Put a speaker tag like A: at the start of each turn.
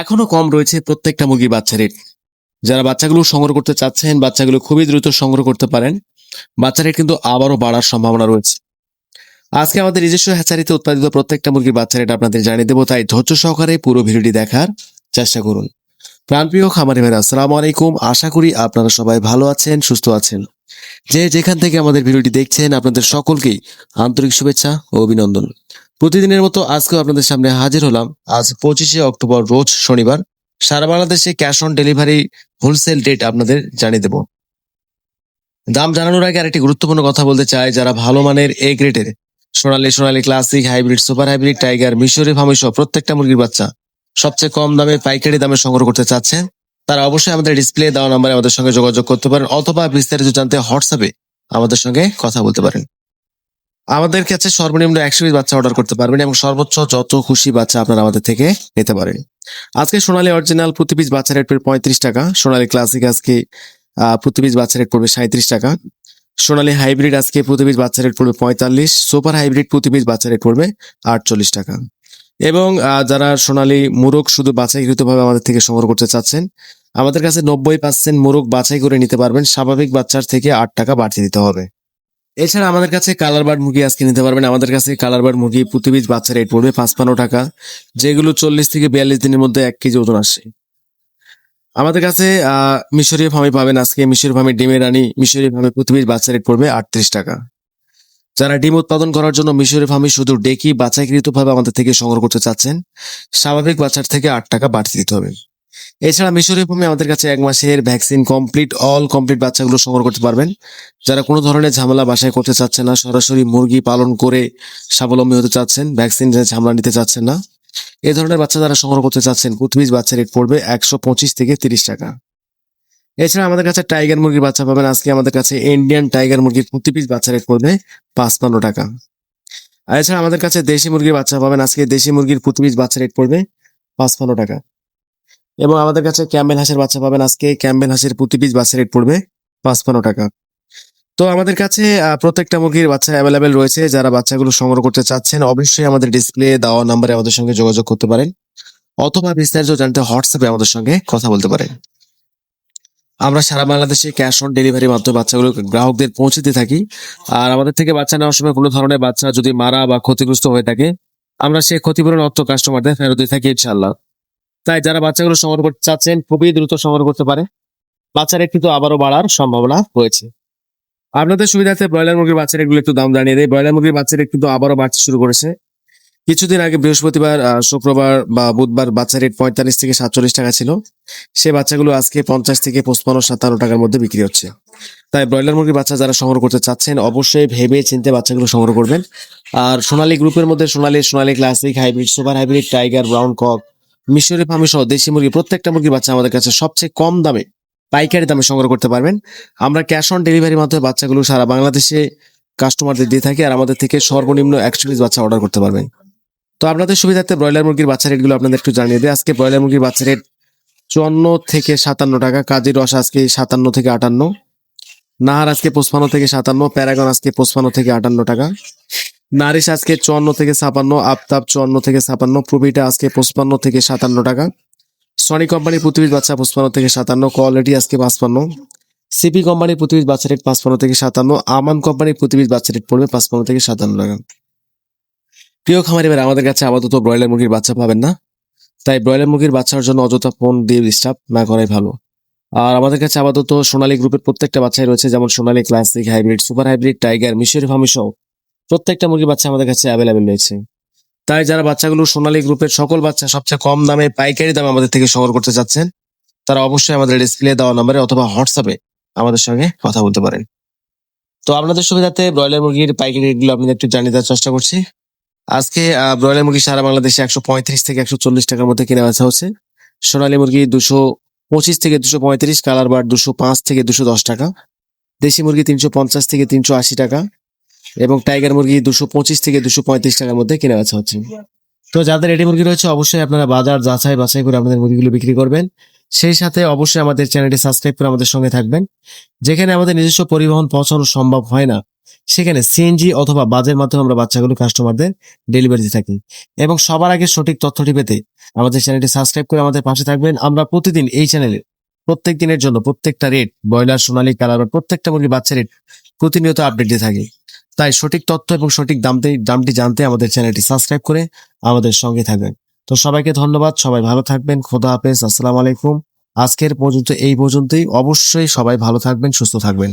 A: এখনও কম রয়েছে প্রত্যেকটা মুরগির বাচ্চা রেট যারা বাচ্চাগুলো সংগ্রহ করতে চাচ্ছেন, বাচ্চাগুলো খুবই দ্রুত সংগ্রহ করতে পারেন বাচ্চা রেট কিন্তু আবারও বাড়ার সম্ভাবনা রয়েছে। আজকে আমাদের নিজস্ব হ্যাচারিতে উৎপাদিত প্রত্যেকটা মুরগির বাচ্চা রেট আপনাদের জানিয়ে দেবো, তাই ধৈর্য সহকারে পুরো ভিডিওটি দেখার চেষ্টা করুন। প্রাণপ্রিয় খামারি ভাইরা আসসালামু আলাইকুম। আশা করি আপনারা সবাই ভালো আছেন, সুস্থ আছেন। যে যেখান থেকে আমাদের ভিডিওটি দেখছেন, আপনাদের সকলকেই আন্তরিক শুভেচ্ছা ও অভিনন্দন। প্রতিদিনের মতো আজকেও আপনাদের সামনে হাজির হলাম। আজ পঁচিশে অক্টোবর, রোজ শনিবার। সারা বাংলাদেশে cash on delivery, wholesale rate আপনাদের জানিয়ে দেব। দাম জানানোর আগে আরেকটি গুরুত্বপূর্ণ কথা বলতে চাই। যারা ভালো মানের এ গ্রেডের Sonali Sonali classic hybrid super hybrid tiger মিশরি ফার্মি সহ প্রত্যেকটা মুরগির বাচ্চা সবচেয়ে কম দামে, পাইকারি দামে সংগ্রহ করতে চাচ্ছেন, তারা অবশ্যই আমাদের ডিসপ্লে দেওয়া নাম্বারে আমাদের সঙ্গে যোগাযোগ করতে পারেন অথবা বিস্তারিত জানতে হোয়াটসঅ্যাপে আমাদের সঙ্গে কথা বলতে পারেন। আমাদের কাছে সর্বনিম্ন একশো পিস বাচ্চা অর্ডার করতে পারবেন এবং সর্বোচ্চ যত খুশি বাচ্চা আপনারা আমাদের থেকে নিতে পারেন। আজকে সোনালী অরিজিনাল প্রতি পিস বাচ্চা রেট পড়বে পঁয়ত্রিশ টাকা। সোনালী ক্লাসিক আজকে প্রতি পিস বাচ্চা রেট পড়বে সাঁত্রিশ টাকা। সোনালী হাইব্রিড আজকে প্রতি পিস বাচ্চা রেট পড়বে পঁয়তাল্লিশ। সুপার হাইব্রিড প্রতি পিস বাচ্চা রেট পড়বে আটচল্লিশ টাকা। এবং যারা সোনালী মুরগ শুধু বাছাইকৃতভাবে আমাদের থেকে সংগ্রহ করতে চাচ্ছেন, আমাদের কাছে নব্বই পার্সেন্ট মুরগ বাছাই করে নিতে পারবেন। স্বাভাবিক বাচ্চার থেকে আট টাকা বাড়তি দিতে হবে। এছাড়া আমাদের কাছে কালার বার্ড মুরগি আজকে নিতে পারবেন। আমাদের কাছে কালার বার্ড মুরগি প্রতি পিস বাচ্চা রেট পড়বে পাঁচপান্ন টাকা। যেগুলো চল্লিশ থেকে বিয়াল্লিশ দিনের মধ্যে এক কেজি ওজন আসে। আমাদের কাছে মিশরীয় ফার্মে পাবেন আজকে। মিশরীয় ফার্মে ডিমের রানী, মিশরীয় ফার্মে প্রতি পিস বাচ্চা রেট পড়বে আটত্রিশ টাকা। যারা ডিম উৎপাদন করার জন্য মিশরীয় ফার্মে শুধু ডেকি বাছাইকৃতভাবে আমাদের থেকে সংগ্রহ করতে চাচ্ছেন, স্বাভাবিক বাচ্চার থেকে আট টাকা বাড়তি দিতে হবে। এছাড়া মিশরীয় ভূমি আমাদের কাছে এক মাসের ভ্যাকসিন কমপ্লিট অল কমপ্লিট বাচ্চাগুলো সংগ্রহ করতে পারবেন। যারা কোনো ধরনের ঝামেলা বাসায় করতে চাচ্ছেন না, সরাসরি মুরগি পালন করে স্বাবলম্বী হতে চাচ্ছেন ভ্যাকসিন ঝামেলা নিতে চাচ্ছেন না, এ ধরনের বাচ্চা যারা সংগ্রহ করতে চাচ্ছেন পিস বাচ্চা রেট পড়বে একশো পঁচিশ থেকে তিরিশ টাকা। এছাড়া আমাদের কাছে টাইগার মুরগির বাচ্চা পাবেন, আজকে আমাদের কাছে ইন্ডিয়ান টাইগার মুরগির প্রতি বাচ্চা রেট পড়বে পাঁচপান্ন টাকা। আর এছাড়া আমাদের কাছে দেশি মুরগির বাচ্চা পাবেন, আজকে দেশি মুরগির প্রতি বাচ্চা রেট পড়বে পাঁচপান্ন টাকা। এবং আমাদের কাছে ক্যাম্বেল হাঁসের বাচ্চা পাবেন আজকে। ক্যাম্বেল হাঁসের প্রতি পিস বাচ্চা রেট পড়বে পাঁচপান্ন টাকা। তো আমাদের কাছে প্রত্যেকটা মুরগির বাচ্চা অ্যাভেলেবেল রয়েছে। যারা বাচ্চাগুলো সংগ্রহ করতে চাচ্ছেন, অবশ্যই আমাদের ডিসপ্লে দেওয়া নাম্বারে আমাদের সঙ্গে যোগাযোগ করতে পারেন। অথবা বিস্তারিত জানতে হোয়াটসঅ্যাপে আমাদের সঙ্গে কথা বলতে পারেন। আমরা সারা বাংলাদেশে ক্যাশ অন ডেলিভারির মাধ্যমে বাচ্চাগুলো গ্রাহকদের পৌঁছে দিয়ে থাকি। আর আমাদের থেকে বাচ্চা নেওয়ার সময় কোনো ধরনের বাচ্চা যদি মারা বা ক্ষতিগ্রস্ত হয়ে থাকে, আমরা সেই ক্ষতিপূরণ অর্থ কাস্টমারদের ফেরত দিয়ে থাকি ইনশাল্লাহ তাই যারা বাচ্চাগুলো সংগ্রহ করতে চাচ্ছেন, খুবই দ্রুত সংগ্রহ করতে পারে। বাচ্চা রেট কিন্তু আবারও বাড়ার সম্ভাবনা রয়েছে। আপনাদের সুবিধার্থে ব্রয়লার মুরগির বাচ্চা রেটগুলো একটু দাম জানিয়ে দেয় ব্রয়লার মুরগির বাচ্চা রেট কিন্তু আবারও বাড়তে শুরু করেছে। কিছুদিন আগে বৃহস্পতিবার শুক্রবার বা বুধবার বাচ্চা রেট পঁয়তাল্লিশ থেকে সাতচল্লিশ টাকা ছিল। সে বাচ্চাগুলো আজকে পঞ্চাশ থেকে পঁচপান্ন, সাতান্ন টাকার মধ্যে বিক্রি হচ্ছে। তাই ব্রয়লার মুরগির বাচ্চা যারা সংগ্রহ করতে চাচ্ছেন, অবশ্যই ভেবে চিনতে বাচ্চাগুলো সংগ্রহ করবেন। আর সোনালী গ্রুপের মধ্যে Sonali Sonali classic hybrid super hybrid tiger brown cock মিশরি ফার্মি সহ দেশি মুরগি প্রত্যেকটা মুরগির বাচ্চা আমাদের কাছে সবচেয়ে কম দামে, পাইকারি দামে সংগ্রহ করতে পারবেন। আমরা ক্যাশ অন ডেলিভারির মাধ্যমে বাচ্চাগুলো সারা বাংলাদেশে কাস্টমারদের দিয়ে থাকি আর আমাদের থেকে সর্বনিম্ন পিস বাচ্চা অর্ডার করতে পারবেন। তো আপনাদের সুবিধার্থে ব্রয়লার মুরগির বাচ্চা রেটগুলো আপনাদের একটু জানিয়ে দিই। আজকে ব্রয়লার মুরগির বাচ্চা রেট চুয়ান্ন থেকে সাতান্ন টাকা কাজী রস আজকে সাতান্ন থেকে আটান্ন, নাহার আজকে পঁচপান্ন থেকে সাতান্ন, প্যারাগন আজকে পঁচপান্ন থেকে আটান্ন টাকা। নারিশ আজকে চুয়ান্ন থেকে ছাপান্ন, আফতাব চুয়ান্ন থেকে ছাপান্ন, প্রবিটা আজকে পঁচপান্ন থেকে সাতান্ন টাকা। সনি কোম্পানির প্রতিবিজ বাচ্চা পঁচপান্ন থেকে সাতান্ন, কোয়ালিটি আজকে পাঁচপান্ন। সিপি কোম্পানির প্রতিবিজ বাচ্চা রেট পাঁচপান্ন থেকে সাতান্ন, আমান কোম্পানির প্রতিবিজ বাচ্চা রেট পড়বে পাঁচপান্ন থেকে সাতান্ন টাকা। প্রিয় খামারি ভাই আমাদের কাছে আপাতত ব্রয়লার মুরগির বাচ্চা পাবেন না। তাই ব্রয়লার মুরগির বাচ্চার জন্য অযথা ফোন দিয়ে ডিস্টার্ব না করাই ভালো। আর আমাদের কাছে আপাতত সোনালী গ্রুপের প্রত্যেকটা বাচ্চাই রয়েছে, যেমন Sonali classic hybrid, super hybrid, tiger, মিশরি ফার্মি সহ প্রত্যেকটা মুরগির বাচ্চা আমাদের কাছে অ্যাভেলেবেল রয়েছে। তাই যারা বাচ্চাগুলো সোনালী গ্রুপের সকল বাচ্চা সবচেয়ে কম দামে, পাইকারি দামে আমাদের থেকে সংগ্রহ করতে চাচ্ছেন, তারা অবশ্যই আমাদের ডিসপ্লে দেওয়া নম্বরে অথবা হোয়াটসঅ্যাপে আমাদের সঙ্গে কথা বলতে পারেন। তো আপনাদের সুবিধাতে ব্রয়লার মুরগির পাইকারি রেটগুলো আপনাদের একটু জানিয়ে দেওয়ার চেষ্টা করছি। আজকে ব্রয়লার মুরগি সারা বাংলাদেশে একশো পঁয়ত্রিশ থেকে একশো চল্লিশ টাকার মধ্যে কেনা বেচা হচ্ছে। সোনালী মুরগি দুশো পঁচিশ থেকে দুশো পঁয়ত্রিশ, কালার বার দুশো পাঁচ থেকে দুশো দশ টাকা। দেশি মুরগি তিনশো পঞ্চাশ থেকে তিনশো আশি টাকা। এবং টাইগার মুরগি দুশো পঁচিশ থেকে দুশো পঁয়ত্রিশ টাকার মধ্যে কেনা বেচা হচ্ছে। তো যাদের রেডি মুরগি রয়েছে, অবশ্যই আপনারা বাজার যাচাই বাছাই করে আপনাদের মুরগিগুলো বিক্রি করবেন। সেই সাথে অবশ্যই আমাদের চ্যানেলটি সাবস্ক্রাইব করে আমাদের সঙ্গে থাকবেন। যেখানে আমাদের নিজস্ব পরিবহন পৌঁছানো সম্ভব হয় না, সেখানে সিএনজি অথবা বাজের মাধ্যমে আমরা বাচ্চাগুলো কাস্টমারদের ডেলিভারি দিয়ে থাকি। এবং সবার আগে সঠিক তথ্যটি পেতে আমাদের চ্যানেলটি সাবস্ক্রাইব করে আমাদের পাশে থাকবেন। আমরা প্রতিদিন এই চ্যানেলে প্রত্যেক দিনের জন্য প্রত্যেকটা রেট ব্রয়লার, সোনালী, কালার প্রত্যেকটা মুরগির বাচ্চা রেট প্রতিনিয়ত আপডেট দিয়ে থাকি। তাই সঠিক তথ্য এবং সঠিক দামটি দামটি জানতে আমাদের চ্যানেলটি সাবস্ক্রাইব করে আমাদের সঙ্গে থাকবেন। তো সবাইকে ধন্যবাদ, সবাই ভালো থাকবেন, খোদা হাফেজ, আসসালামু আলাইকুম। আজকের পর্যন্ত এই পর্যন্তই, অবশ্যই সবাই ভালো থাকবেন, সুস্থ থাকবেন।